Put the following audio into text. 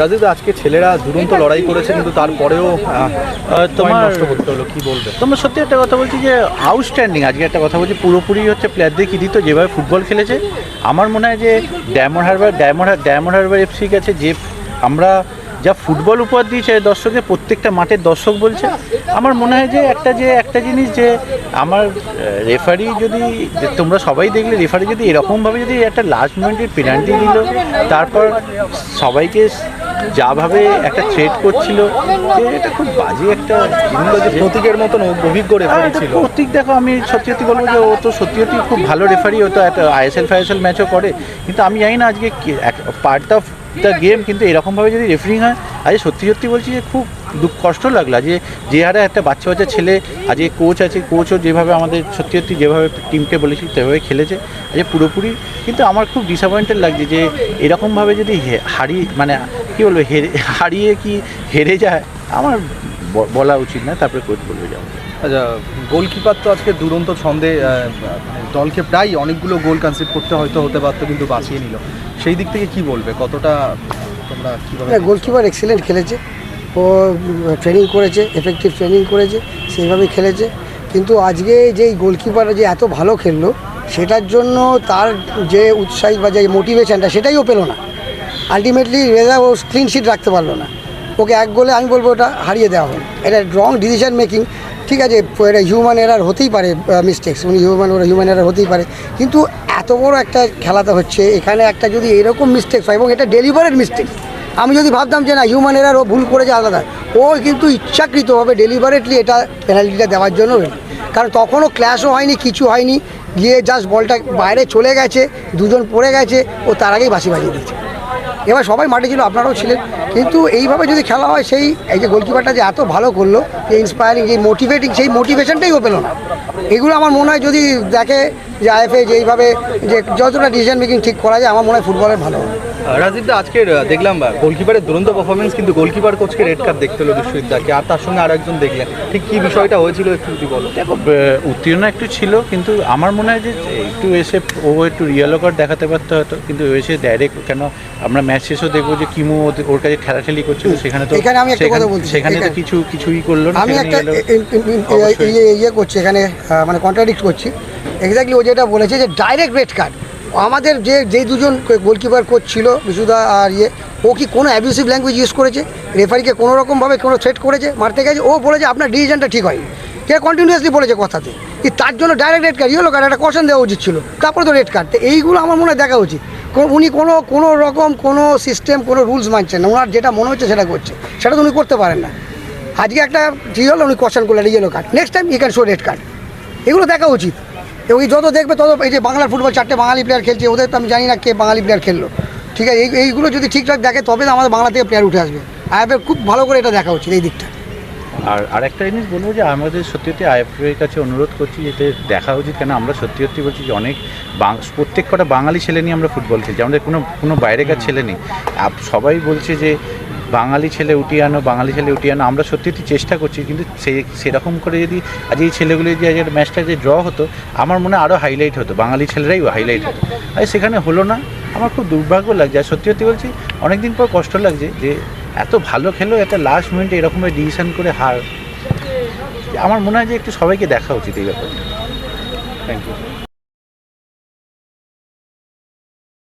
রাজীব আজকে ছেলেরা দুরন্ত লড়াই করেছে কিন্তু তারপরেও তোমার নষ্ট করতে হলো কি বলবে? তোমরা সত্যি একটা কথা বলছি যে আউটস্ট্যান্ডিং আজকে একটা কথা বলছি পুরোপুরি হচ্ছে প্লেয়ারদের দিত যেভাবে ফুটবল খেলেছে। আমার মনে হয় যে Diamond Harbour Diamond Diamond Harbour FC গেছে যে আমরা যা ফুটবল উপহার দিয়েছে দর্শকের প্রত্যেকটা মাঠের দর্শক বলছে। আমার মনে হয় যে একটা যে, একটা জিনিস যে, আমার রেফারি যদি তোমরা সবাই দেখলে রেফারি যদি এরকমভাবে যদি একটা লাস্ট মিনিটের পেনাল্টি দিল, তারপর সবাইকে যাভাবে একটা থ্রেট করছিল এটা খুব বাজে একটা প্রতীকের মতন অভিজ্ঞ রেফারি ছিল। প্রতীক দেখো আমি সত্যি সত্যি বলব যে ও তো সত্যি সত্যি খুব ভালো রেফারি ও তো একটা আইএসএল ফাইএসএল ম্যাচও করে। কিন্তু আমি জানি না আজকে পার্ট অফ দ্য গেম কিন্তু এরকমভাবে যদি রেফারিং হয় আজ সত্যি সত্যি বলছি যে খুব দুঃখ কষ্ট লাগল। যে যে হারে একটা বাচ্চা বাচ্চা ছেলে আজকে কোচ আছে কোচও যেভাবে আমাদের সত্যি সত্যি যেভাবে টিমকে বলেছি সেভাবে খেলেছে। আজকে পুরোপুরি কিন্তু আমার খুব ডিসঅ্যাপয়েন্টেড লাগছে যে এরকমভাবে যদি হে- হারিয়ে মানে কী বলব হেরে হারিয়ে কি হেরে যায়? আমার ব- বলা উচিত না তারপরে কোচ বলবে যাও আচ্ছা গোলকিপার তো আজকে দুরন্ত ছন্দে দলকে প্রায় অনেকগুলো গোল কনসিড করতে হয়তো হতে পারতো কিন্তু বাঁচিয়ে নিল। সেই দিক থেকে কি বলবে? কতটা তোমরা কীভাবে গোলকিপার এক্সিলেন্ট খেলেছে। ও ট্রেনিং করেছে এফেক্টিভ ট্রেনিং করেছে সেইভাবে খেলেছে। কিন্তু আজকে যেই গোলকিপার যে এত ভালো খেললো সেটার জন্য তার যে উৎসাহিত বা যে মোটিভেশনটা সেটাই ও পেল না। আলটিমেটলি রেজা ও ক্লিন শিট রাখতে পারল না। ওকে এক গোলে আমি বলব ওটা হারিয়ে দেওয়া হলো এটা রং ডিসিশন মেকিং ঠিক আছে, এটা হিউম্যান এরার হতেই পারে মিস্টেক্স উনি হিউম্যান ওরা হিউম্যান এরার হতেই পারে। কিন্তু এত বড় একটা খেলাতে হচ্ছে, এখানে একটা যদি এরকম মিস্টেক্স হয়, এবং এটা ডেলিভারেড মিস্টেক্স আমি যদি ভাবতাম যে না হিউম্যান এরার ও ভুল করেছে আলাদা, ও কিন্তু ইচ্ছাকৃতভাবে ডেলিভারেটলি এটা পেনাল্টিটা দেওয়ার জন্য। কারণ তখনও ক্ল্যাশও হয়নি, কিছু হয়নি। গিয়ে জাস্ট বলটা বাইরে চলে গেছে, দুজন পড়ে গেছে, ও তার আগেই বাসি বাজিয়ে দিয়েছে। এবার সবাই মাঠে ছিল, আপনারাও ছিলেন। কিন্তু এইভাবে যদি খেলা হয়, সেই এই যে গোলকিপারটা যে এত ভালো করল, যে ইন্সপায়ারিং যে মোটিভেটিং সেই মোটিভেশনটাই ও পেল না। এগুলো আমার মনে হয় যদি দেখে যে আইএফএ যে এইভাবে যে যতটা ডিসিশন মেকিং ঠিক করা যায় আমার মনে হয় ফুটবলের ভালো রাজীব দা আজকের আহ, দেখলাম গোলকিপারের দুরন্ত পারফরমেন্স কিন্তু গোলকিপার কোচকে রেড কার্ড দেখতে হলো বিশ্বজিৎ দাকে আর তার সঙ্গে আর একজন দেখলেন। ঠিক কি বিষয়টা হয়েছিল একটু যদি বলো? দেখো উত্তীর্ণ একটু ছিল কিন্তু আমার মনে হয় যে একটু এসে ও একটু রিয়েলো কার্ড দেখাতে পারতো হয়তো কিন্তু ও এসে ডাইরেক্ট কেন আমরা ম্যাচ শেষও দেখব যে কিমু ওদের- ওর কাছে ঠেলাঠেলি করছিল সেখানে তো এখানে আমি একটা সেখানে- কথা বলছি, সেখানে তো কিছু কিছুই করল না আমি একটা। ইয়ে ইয়ে করছি এখানে মানে কন্ট্রাডিক্ট করছি। এক্স্যাক্টলি ও যেটা বলেছে যে ডাইরেক্ট রেড কার্ড আমাদের যে, যেই দুজন গোলকিপার কোচ ছিল, বিশুদা আর ইয়ে ও কি কোনো অ্যাবিউসিভ ল্যাঙ্গুয়েজ ইউজ করেছে? রেফারিকে কোনো রকমভাবে কোনো থ্রেট করেছে? মারতে গেছে? ও বলেছে আপনার ডিসিশনটা ঠিক হয়নি। কে কন্টিনিউয়াসলি বলেছে কথাতে? কি তার জন্য direct red card yellow card একটা কশন দেওয়া উচিত ছিল। তারপরে তো রেড কার্ড তো এইগুলো আমার মনে দেখা উচিত। উনি কোনো কোনো রকম কোনো সিস্টেম কোনো রুলস মানছেন না। ওনার যেটা মনে হচ্ছে সেটা করছে। সেটা তো উনি করতে পারেন না। আজকে একটা ঠিক হলো? উনি কোশ্চেন করলেন yellow card next time E can show red card এগুলো দেখা উচিত। এবং যত দেখবে তত এই যে বাংলার ফুটবল চারটে বাঙালি প্লেয়ার খেলছে ওদের তো আমি জানি না কে বাঙালি প্লেয়ার খেললো। ঠিক আছে? এই এইগুলো যদি ঠিকঠাক দেখে তবে তো আমাদের বাংলা থেকে প্লেয়ার উঠে আসবে। আইএফএ খুব ভালো করে এটা দেখা উচিত এই দিকটা। আর আরেকটা জিনিস বলব যে আমাদের সত্যি সত্যি আইএফএর কাছে অনুরোধ করছি যেতে দেখা উচিত। কেন? আমরা সত্যি সত্যি বলছি যে অনেক প্রত্যেক কটা বাঙালি ছেলে নিয়ে আমরা ফুটবল খেলছি। আমাদের কোনো কোনো বাইরেকার ছেলে নেই। সবাই বলছে যে বাঙালি ছেলে উঠিয়ে আনো, বাঙালি ছেলে উঠিয়ে আনো, আমরা সত্যি চেষ্টা করছি, কিন্তু সে, সেরকম করে যদি আজ এই ছেলেগুলি যদি আজকের ম্যাচটা যে ড্র হতো, আমার মনে আরও হাইলাইট হতো, বাঙালি ছেলেরাই হাইলাইট হতো। আর সেখানে হলো না, আমার খুব দুর্ভাগ্য লাগছে। আর সত্যি সত্যি বলছি, অনেকদিন পর কষ্ট লাগছে যে এত ভালো খেলো, এত লাস্ট মিনিটে এরকমের ডিসিশন করে হার। আমার মনে হয় যে একটু সবাইকে দেখা উচিত এই ব্যাপারটা থ্যাংক ইউ